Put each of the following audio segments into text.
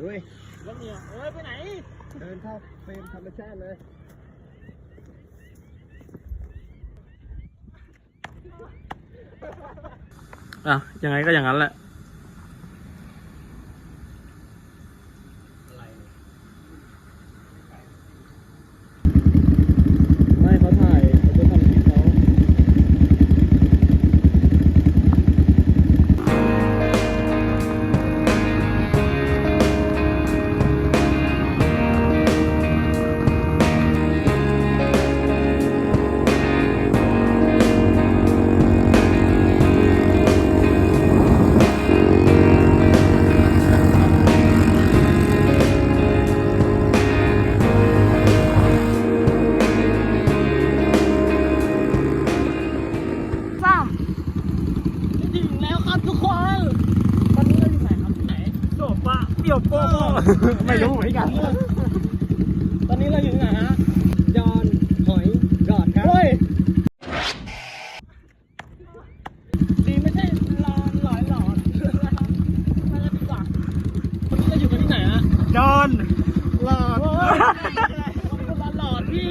ด้วยแล้วเนี่ยเอ้ยไปไหน เดินเข้าเฟรมธรรมชาติเลยอะยังไงก็อย่างนั้นแหละ เดี่ยวโป้ไม่รู้เหมือนกัน ตอนนี้เราอยู่ไหนฮะยอนหอยหลอดครับเฮ้ยดีไม่ใช่ลอนหลอยหลอดนะครับมากันดีกว่าวันนี้เราอยู่กันที่ไหนฮะยอนหลอด โอ้ยคนละหลอดพี่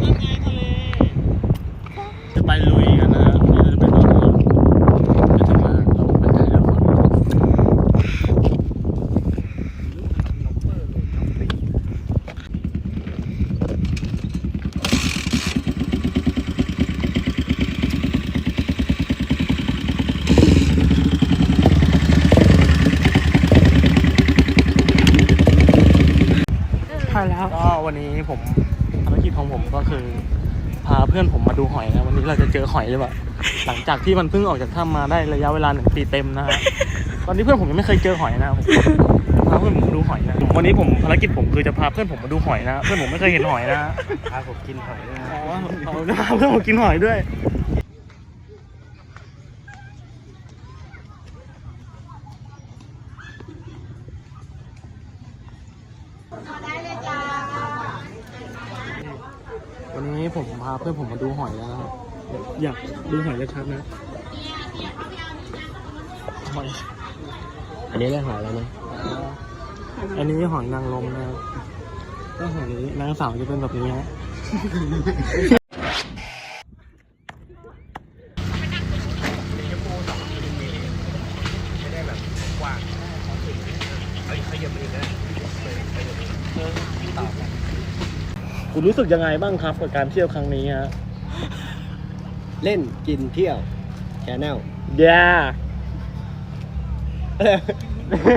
นั่นไงทะเล จะไปลุยกันนะฮะนี่เราจะไปนอนเราจะถึงมาเราไปถ่ายละครใช่ แล้ว ก็วันนี้ผมภารกิจของผมก็คือ พาเพื่อนผมมาดูหอยนะวันนี้เราจะเจอหอยหรือเปล่าหลังจากที่มันเพิ่งออกจากถ้ำมาได้ระยะเวลาหนึ่งปีเต็มนะฮะตอนนี้เพื่อนผมยังไม่เคยเจอหอยนะผมพาเพื่อนผมมาดูหอยนะวันนี้ผมภารกิจผมคือจะพาเพื่อนผมมาดูหอยนะเพื่อนผมไม่เคยเห็นหอยนะพาผมกินหอยด้วยนะอ๋อเอาจะพาเพื่อนผมกินหอยด้วย วันนี้ผมพาเพื่อนผมมาดูหอยแล้วนะครับ อยากดูหอยชัดๆนะ หอย อันนี้ได้หอยแล้วนะ อันนี้หอยนางรมนะครับถ้าหอยนางสาวจะเป็นแบบนี้ฮะ คุณรู้สึกยังไงบ้างครับกับการเที่ยวครั้งนี้ฮะเล่นกินเที่ยวแชนแนลเย้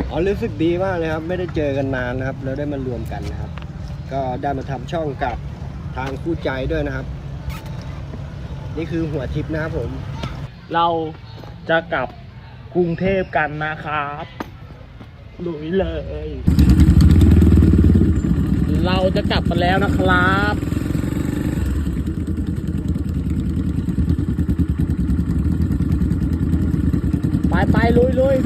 อ๋อรู้สึกดีมากเลยครับ ไม่ได้เจอกันนานนะครับ แล้วได้มารวมกันนะครับ ก็ได้มาทำช่องกับทางคู่ใจด้วยนะครับ นี่คือหัวทิปนะครับผม เราจะกลับกรุงเทพกันนะครับ ลุยเลย เราจะกลับกันแล้วนะครับไปไปลุยลุย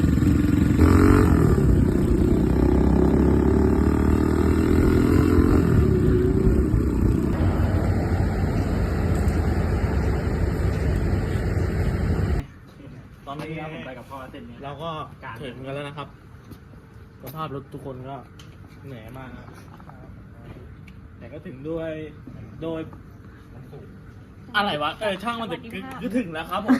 ตอนนี้ผมไปกับพ่อเส้นนี้เราก็ถึงกันแล้วนะครับ สภาพรถทุกคนก็เหนื่อยมากครับแต่ก็ถึงด้วยโดย อะไรวะ เออช่างมันแต่คือคือถึงแล้วครับผม